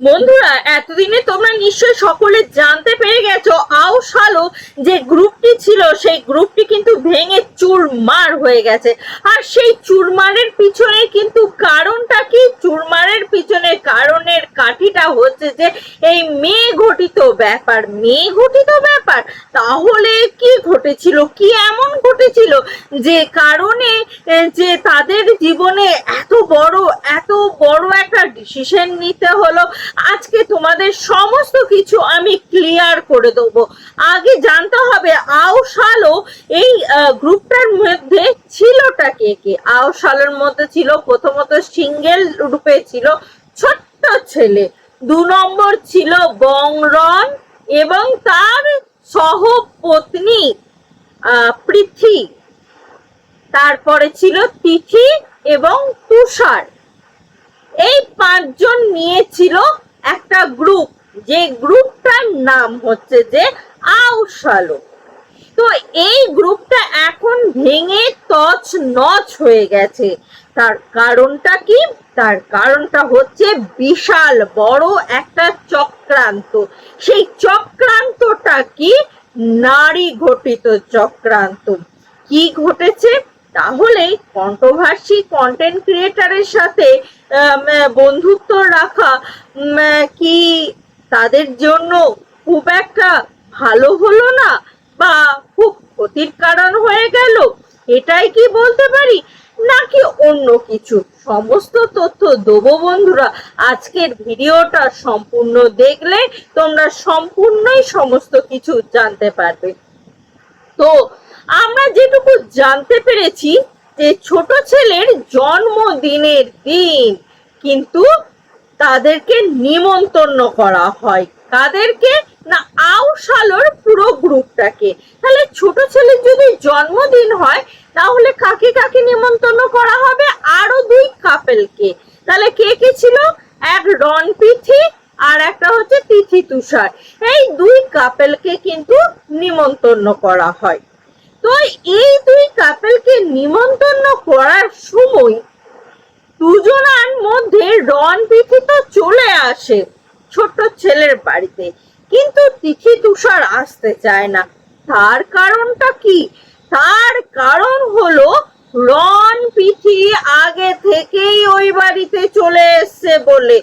বন্ধুরা, এতদিনে তোমরা নিশ্চয়ই সকলে জানতে পেরে গেছো আউশালো যে গ্রুপটি ছিল, সেই গ্রুপটি কিন্তু ভেঙে চুরমার হয়ে গেছে। আর সেই চুরমারের পিছনে কিন্তু কারণটা কি? চুরমারের পিছনে কারণের কাঠিটা হচ্ছে যে, এই মেয়ে ঘটিত ব্যাপার। মেয়ে ঘটিত ব্যাপার? তাহলে কি ঘটেছিল? কি এমন ঘটেছিল যে কারণে যে তাদের জীবনে এত বড় এত বড় একটা ডিসিশন নিতে হলো? আজকে তোমাদের সমস্ত কিছু আমি ক্লিয়ার করে দেবো। আগে জানতে হবে আউশালো এই গ্রুপটার মধ্যে ছিলটা কে কে? আউশালোর মধ্যে ছিল প্রথমত সিঙ্গেল রূপে ছিল ছোট্ট ছেলে। দু নম্বর ছিল বংরন এবং তার সহপত্নী পৃথ্বী তারপরে ছিল তিথি এবং তুষার। এই নিয়েছিল একটা গ্রুপ যে গ্রুপটার নাম হচ্ছে যে আউশালো। তো এই গ্রুপটা এখন ভেঙে তছ নচ হয়ে গেছে। তার কারণটা কি? তার কারণটা হচ্ছে বিশাল বড় একটা চক্রান্ত। সেই চক্রান্তটা কি? নারী ঘটিত চক্রান্ত। কি ঘটেছে? তাহলে কন্ট্রোভার্সি কন্টেন্ট ক্রিয়েটারের সাথে বন্ধুত্ব রাখা কি তাদের জন্য খুব একটা ভালো হলো না? বা খুব ক্ষতির কারণ হয়ে গেল? এটাই কি বলতে পারি? নাকি অন্য কিছু? সমস্ত তথ্য দেবো বন্ধুরা। আজকের ভিডিওটা সম্পূর্ণ দেখলে তোমরা সম্পূর্ণই সমস্ত কিছু জানতে পারবে। তো আমরা যেটুকু জানতে পেরেছি যে ছোট ছেলের জন্মদিনের দিন কিন্তু তাদেরকে নিমন্ত্রণ করা হয়। কাদেরকে না আউশালোর পুরো গ্রুপটাকে। তাহলে ছোট ছেলের যদি জন্মদিন হয়, তাহলে কাকে কাকে নিমন্ত্রণ করা হবে? আরও দুই কাপেলকে। তাহলে কে কে ছিল? এক রন পিথি আর একটা হচ্ছে তিথি তুষার। এই দুই কাপেলকে কিন্তু নিমন্ত্রণ করা হয়। তো এই দুই কাপেলকে নিমন্ত্রণ করার সময় দুজনার মধ্যে রন পিথি তো চলে আসে ছোট্ট ছেলের বাড়িতে। কিন্তু তিথি তুষার আসতে চায় না। তার কারণটা কি? তার কারণ হলো রন পিথি আগে থেকেই ওই বাড়িতে চলে এসছে বলে।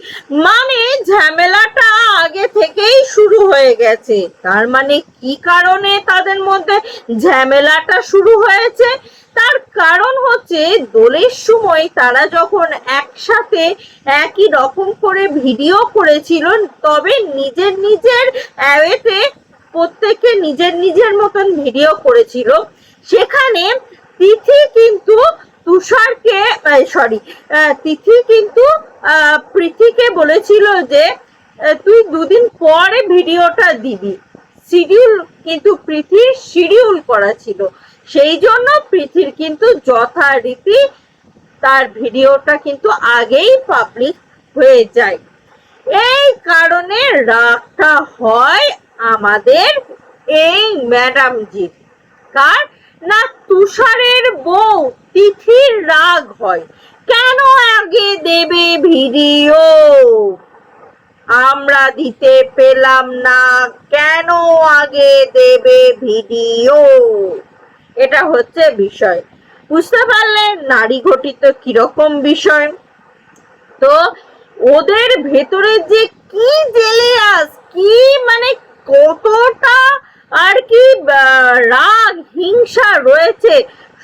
মানে ঝামেলাটা আগে থেকেই শুরু হয়ে গেছে। তার মানে কি কারণে তাদের মধ্যে ঝামেলাটা শুরু হয়েছে? তার কারণ হচ্ছে দোলের সময় তারা যখন একসাথে একই রকম করে ভিডিও করেছিল, তবে নিজের নিজের অ্যাওয়েতে প্রত্যেকে নিজের নিজের মতন ভিডিও করেছিল। সেখানে তিথি কিন্তু তুষারকে সরি তিথি কিন্তু প্রীতিকে বলেছিল যে তুই দুদিন পরে ভিডিওটা দিবি। শিডিউল কিন্তু পৃথির শিডিউল করা ছিল। সেই জন্য পৃথির কিন্তু যথারীতি তার ভিডিওটা কিন্তু আগেই পাবলিক হয়ে যায়। এই কারণে রাগটা হয় আমাদের এই ম্যাডামজির কার? না তুষারের বউ, তিথির রাগ হয়। কেন আগে দেবে ভিডিও? আমরা দিতে পেলাম না, কেন আগে দেবে ভিডিও? এটা হচ্ছে বিষয়। বুঝতে পারলে নারী ঘটিত কীরকম বিষয়? তো ওদের ভেতরে যে কি জেলিয়াস কি মানে কতটা আর কি রাগ, হিংসা রয়েছে,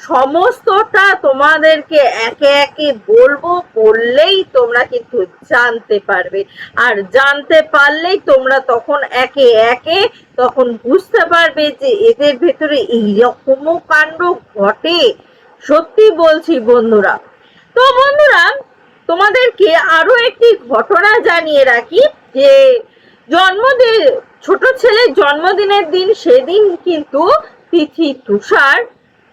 সমস্তটা তোমাদেরকে একে একে বলব, বললেই তোমরা কিন্তু জানতে পারবে। আর জানতে পারলেই তোমরা তখন একে একে তখন বুঝতে পারবে যে এদের ভেতরে এইরকমও কাণ্ড ঘটে। সত্যি বলছি বন্ধুরা। তো বন্ধুরা, তোমাদেরকে আরও একটি ঘটনা জানিয়ে রাখি, যে জন্মদিন ছোট ছেলের জন্মদিনের দিন সেদিন কিন্তু তিথি তুষার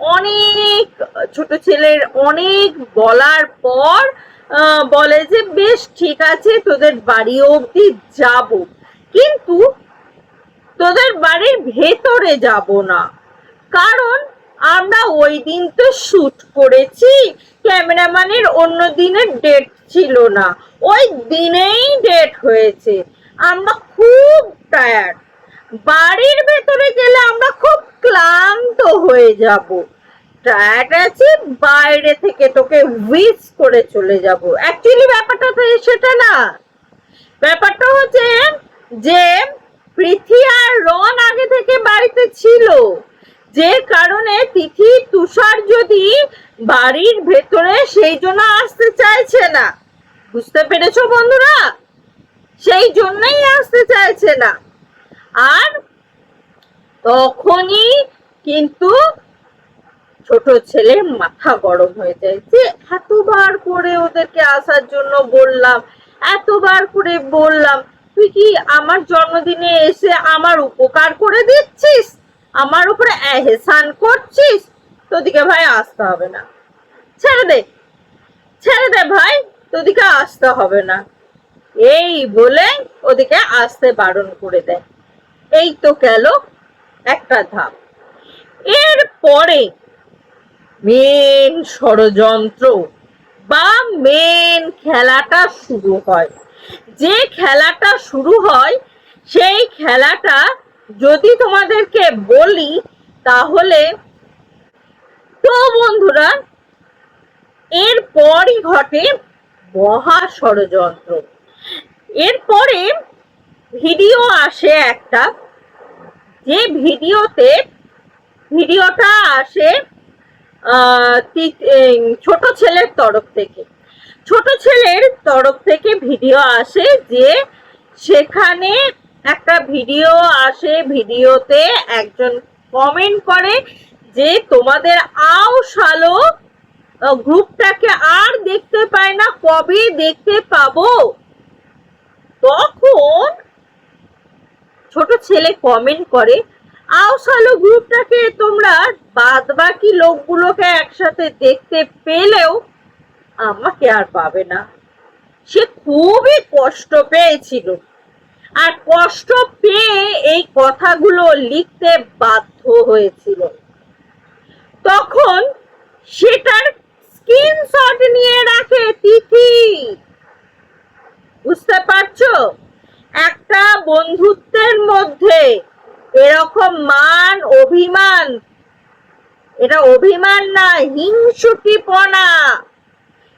অনেক, ছোট ছেলের অনেক বলার পর বলে যে, বেশ, ঠিক আছে, তোদের বাড়ি অবধি যাব। কিন্তু তোদের বাড়ির ভেতরে যাব না। কারণ আমরা ওই দিন তো শুট করেছি, ক্যামেরাম্যানের অন্য দিনের ডেট ছিল না। ওই দিনেই ডেট হয়েছে। আমরা খুব টায়ার্ড বাড়ির ভেতরে গেলে আমরা খুব ক্লান্ত হয়ে যাব। টায়ার্ড আছি, বাইরে থেকে তোকে উইস করে চলে যাব। অ্যাকচুয়ালি ব্যাপারটা তো সেটা না। ব্যাপারটা হচ্ছে যে পৃথি আর রন আগে থেকে বাড়িতে ছিল। যে কারণে তিথি, তুষার যদি বাড়ির ভেতরে সেই জন্য আসতে চাইছে না। বুঝতে পেরেছ বন্ধুরা? সেই জন্যই আসতে চাইছে না। আর তখনই কিন্তু ছোট ছেলের মাথা গরম হয়ে যায়। যে এতবার করে ওদেরকে আসার জন্য বললাম, এতবার করে বললাম, তুই কি আমার জন্মদিনে এসে আমার উপকার করে দিচ্ছিস? আমার উপরে এহসান করছিস? তোদিকে ভাই আসতে হবে না। ছেড়ে দে। ছেড়ে দে ভাই, তোদিকে আসতে হবে না। এই বলে ওদিকে আসতে বারণ করে দেয়। এই তো গেল একটা ধাপ। এর পরে মেন ষড়যন্ত্র বা মেন খেলাটা শুরু হয়। যে খেলাটা শুরু হয়, সেই খেলাটা যদি তোমাদেরকে বলি, তাহলে তো বন্ধুরা, এরপরই ঘটে মহা ষড়যন্ত্র। এরপরে ভিডিও আসে একটা, যে ভিডিওতে, ভিডিওটা আসে ছোট ছেলের তরফ থেকে। ছোট ছেলের তরফ থেকে ভিডিও আসে যে সেখানে একটা ভিডিও আসে, ভিডিওতে একজন কমেন্ট করে যে তোমাদের আও সালো গ্রুপটাকে আর দেখতে পায় না, কবে দেখতে পাবো? তখন ছোট ছেলে কমেন্ট করে, আও সালো গ্রুপটাকে তোমরা বাদ বাকি লোকগুলোকে একসাথে দেখতে পেলেও আমাকে আর পাবে না। সে খুবই কষ্ট পেয়েছিল। আর কষ্ট পেয়ে এই কথাগুলো লিখতে বাধ্য হয়েছিল। তখন সেটার স্ক্রিনশট নিয়ে রাখে তিথি। বুঝতে পারছ? একটা বন্ধুত্বের মধ্যে এরকম মান, অভিমান, এটা অভিমান না, হিংসুটিপনা।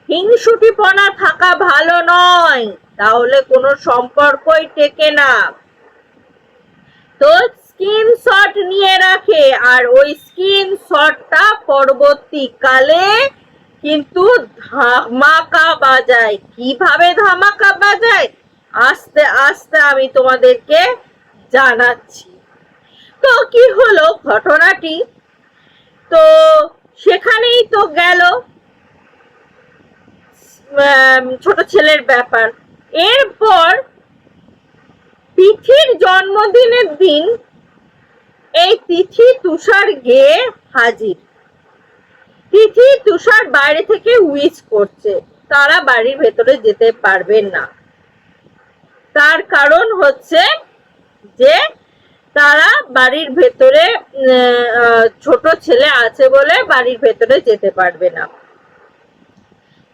হিংসুটিপনা থাকা ভালো নয়, তাহলে কোনো সম্পর্কই টেকে না। তো স্ক্রিনশট নিয়ে রাখে, আর ওই স্ক্রিনশটটা পরবর্তীকালে কিন্তু ধামাকা বাজায়। কীভাবে ধামাকা বাজায়? আস্তে আস্তে আমি তোমাদেরকে জানাচ্ছি। তো কি হলো ঘটনাটি? তো সেখানেই তো গেল। ছোট ছেলের ব্যাপার। এরপর তিথির জন্মদিনের দিন এই তিথি তুষার গিয়ে হাজির। তিথি তুষার বাইরে থেকে উইচ করছে। তারা বাড়ির ভেতরে যেতে পারবেন না। তার কারণ হচ্ছে যে তারা বাড়ির ভেতরে ছোট ছেলে আছে বলে বাড়ির ভেতরে যেতে পারবে না।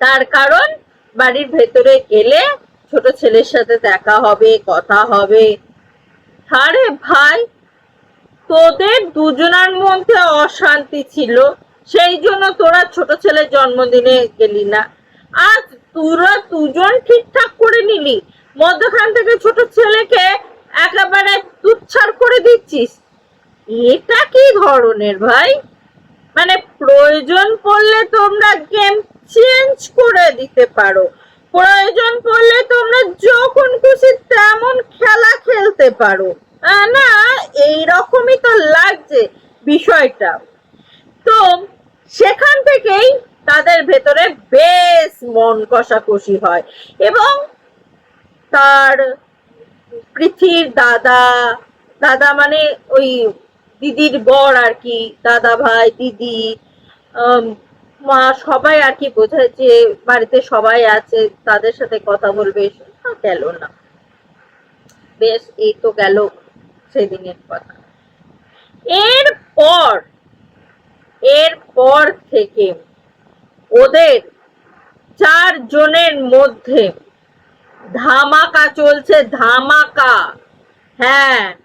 তার কারণ বাড়ির ভেতরে গেলে ছোট ছেলের সাথে দেখা হবে, কথা হবে। আরে ভাই, তোদের দুজনের মধ্যে অশান্তি ছিল। সেই জন্য তোরা ছোট ছেলের জন্মদিনে গেলি না। আজ তোরা দুজন ঠিকঠাক করে নিলি। মধ্যখান থেকে ছোট ছেলেকে একেবারে তুচ্ছার করে দিচ্ছিস। এটা কি ধরনের ভাই? মানে প্রয়োজন পড়লে তোমরা গেম চেঞ্জ করে দিতে পারো। প্রয়োজন পড়লে তোমরা যখন খুশি তেমন খেলা খেলতে পারো। না, এইরকমই তো লাগছে বিষয়টা। তো সেখান থেকেই তাদের ভেতরে বেশ মন কষাকষি হয় এবং তার পৃথির দাদা দাদা মানে ওই দিদির বর আর কি, দাদা ভাই, দিদি মা সবাই আর কি বোঝায় যে বাড়িতে সবাই আছে, তাদের সাথে কথা বলবে গেল না। বেশ, এই তো গেল সেদিনের কথা। এরপর এরপর থেকে ওদের চার জনের মধ্যে ধামাকা চলছে, ধামাকা। হ্যাঁ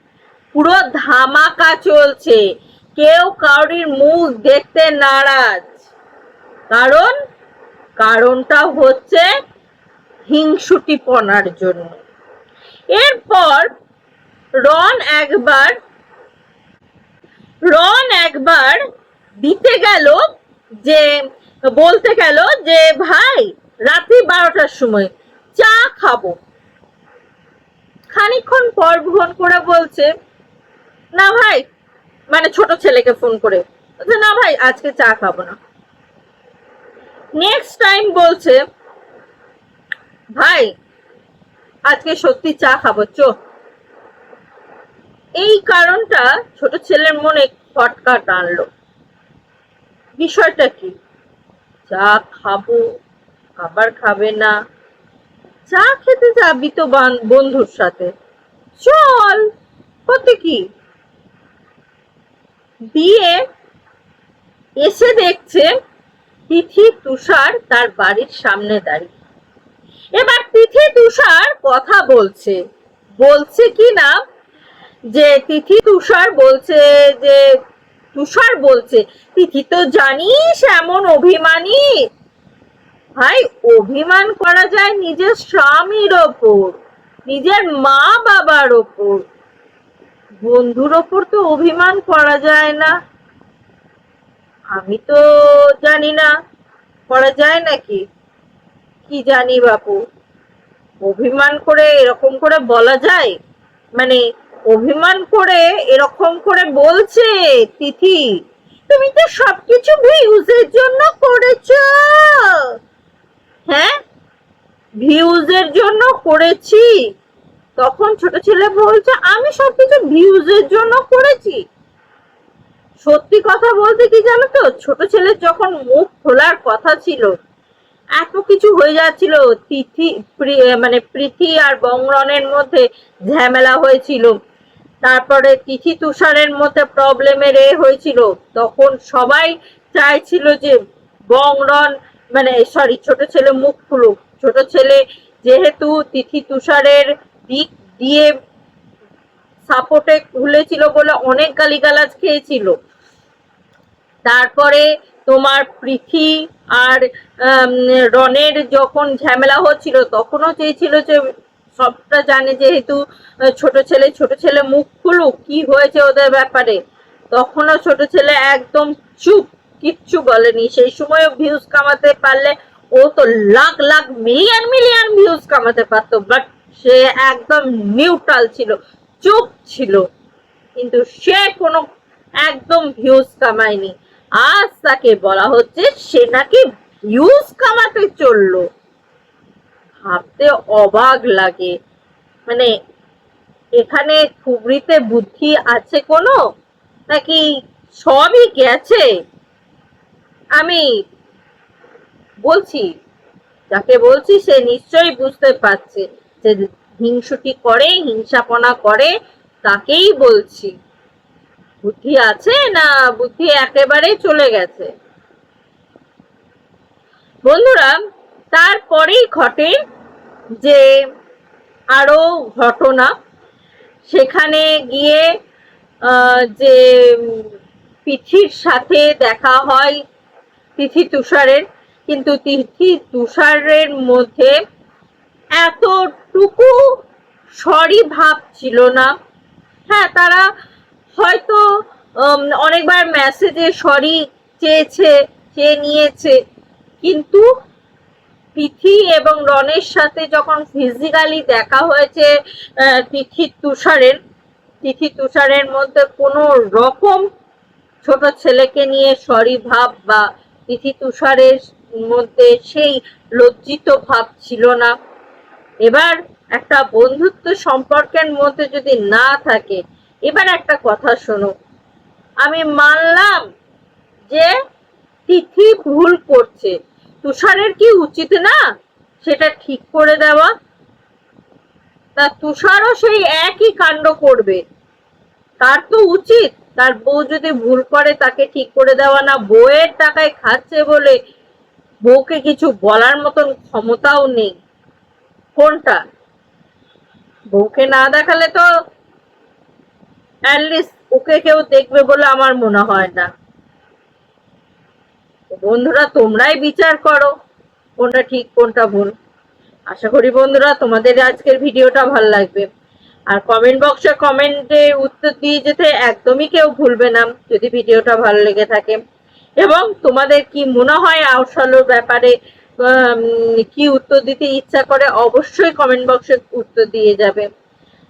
পুরো ধামাকা চলছে। কেউ কারোর মুখ দেখতে নারাজ। কারণ, কারণটা হচ্ছে হিংসুটিপনার জন্য। এরপর রন একবার রন একবার দিতে গেল যে, বলতে গেল যে, ভাই, রাত্রি বারোটার সময় চা খাব। খানিকক্ষণ পর ফোন করে বলছে, না ভাই মানে ছোট ছেলেকে ফোন করে। না ভাই, আজকে চা খাব না। নেক্সট টাইম বলছে, ভাই, আজকে সত্যি চা খাব, চো। এই কারণটা ছোট ছেলের মনে খটকা টানলো বিষয়টা কি? চা খাব খাবার খাবে না। চা খেতে যাবি তো বন্ধুর সাথে। চল করতে কি? দিয়ে এসে দেখছে তিথি তুষার তার বাড়ির সামনে দাঁড়িয়ে। এবার তিথি তুষার কথা বলছে। বলছে কি না যে তিথি তুষার বলছে যে তুষার বলছে, তিথি তো জানিস এমন অভিমানী। ভাই, অভিমান করা যায় নিজের স্বামীর ওপর, নিজের মা বাবার ওপর। বন্ধুর ওপর তো অভিমান করা যায় না। আমি তো জানি না, করা যায় নাকি? কি জানি বাপু, অভিমান করে এরকম করে বলা যায়? মানে অভিমান করে, এরকম করে বলছে তিথি। তুমি তো সবকিছু ভিউজের জন্য করেছ। হ্যাঁ? ভিউজের জন্য করেছি। তখন ছোট ছেলে বলছে, আমি সবকিছু ভিউজের জন্য করেছি। সত্যি কথা বলতে কি জানো তো, ছোট ছেলের যখন মুখ খোলার কথা ছিল, এত কিছু হয়ে যাচ্ছিল, তিথি মানে প্রীতি আর বংরনের মধ্যে ঝামেলা হয়েছিল। তারপরে তিথি তুষারের মধ্যে প্রবলেমের এ হয়েছিল। তখন সবাই চাইছিল যে বংরন মানে সরি ছোট ছেলে মুখ খুলুক। ছোট ছেলে যেহেতু তিথি তুষারের দিক দিয়ে সাপোর্টে খুলেছিল বলে অনেক গালিগালাজ খেয়েছিল। তারপরে তোমার পৃথি আর রনের যখন ঝামেলা হচ্ছিল, তখনও চেয়েছিল যে সবটা জানে যেহেতু ছোট ছেলে ছোট ছেলে মুখ খুলুক, কি হয়েছে ওদের ব্যাপারে? তখনও ছোট ছেলে একদম চুপ, কিচ্ছু বলেনি। সেই সময়ও ভিউজ কামাতে পারলে ও তো lakh lakh million million views কামাতে পারতো বাট সে একদম নিউট্রাল ছিল, চুপ ছিল। কিন্তু সে কোনো একদম ভিউজ কামায়নি। আজ তাকে বলা হচ্ছে সে নাকি ভিউজ কামাতে চলল। ভাবতে অবাক লাগে। মানে এখানে খুবরিতে বুদ্ধি আছে কোনো? নাকি সবই গেছে? আমি বলছি, যাকে বলছি সে নিশ্চয়ই বুঝতে পারছে যে হিংসুটি করে, হিংসাপনা করে, তাকেই বলছি। বুদ্ধি আছে না বুদ্ধি একেবারে চলে গেছে? বন্ধুরা, তারপরেই ঘটে যে আরও ঘটনা, সেখানে গিয়ে যে তিথির সাথে দেখা হয় তিথি তুষারের, কিন্তু তিথি তুষারের মধ্যে এতটুকু সরি ভাব ছিল না। হ্যাঁ তারা হয়তো অনেকবার মেসেজে সরি চেয়েছে, চেয়ে নিয়েছে, কিন্তু তিথি এবং রনের সাথে যখন ফিজিক্যালি দেখা হয়েছে তিথি তুষারের তিথি তুষারের মধ্যে কোনো রকম ছোট ছেলেকে নিয়ে সরি ভাব বা তিথি তুষারের মধ্যে সেই লজ্জিত ভাব ছিল না। এবার একটা বন্ধুত্ব সম্পর্কের মধ্যে যদি না থাকে, এবার একটা কথা শোনো। আমি মানলাম যে তিথি ভুল করছে। তুষারের কি উচিত না? সেটা ঠিক করে দেওয়া। তা তুষারও সেই একই কাণ্ড করবে। তার তো উচিত। তার বউ যদি ভুল করে, তাকে ঠিক করে দেওয়া না। বউয়ের টাকায় খাচ্ছে বলে বউকে কিছু বলার মতন ক্ষমতাও নেই। কোনটা? বউকে না দেখালে তো অ্যাটলিস্ট ওকে কেউ দেখবে বলে আমার মনে হয় না। বন্ধুরা, তোমরাই বিচার করো কোনটা ঠিক, কোনটা ভুল। আশা করি বন্ধুরা, তোমাদের আজকের ভিডিওটা ভালো লাগবে। আর কমেন্ট বক্সে কমেন্টে উত্তর দিয়ে যেতে একদমই কেউ ভুলবে না, যদি ভিডিওটা ভালো লেগে থাকে। এবং তোমাদের কি মনে হয় আউশালোর ব্যাপারে কি উত্তর দিতে ইচ্ছা করে, অবশ্যই কমেন্ট বক্সে উত্তর দিয়ে যাবে।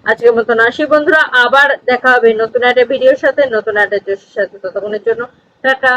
আজকের মতন আসি বন্ধুরা, আবার দেখা হবে নতুন একটা ভিডিওর সাথে, নতুন একটা জোশের সাথে। ততক্ষণের জন্য টাটা।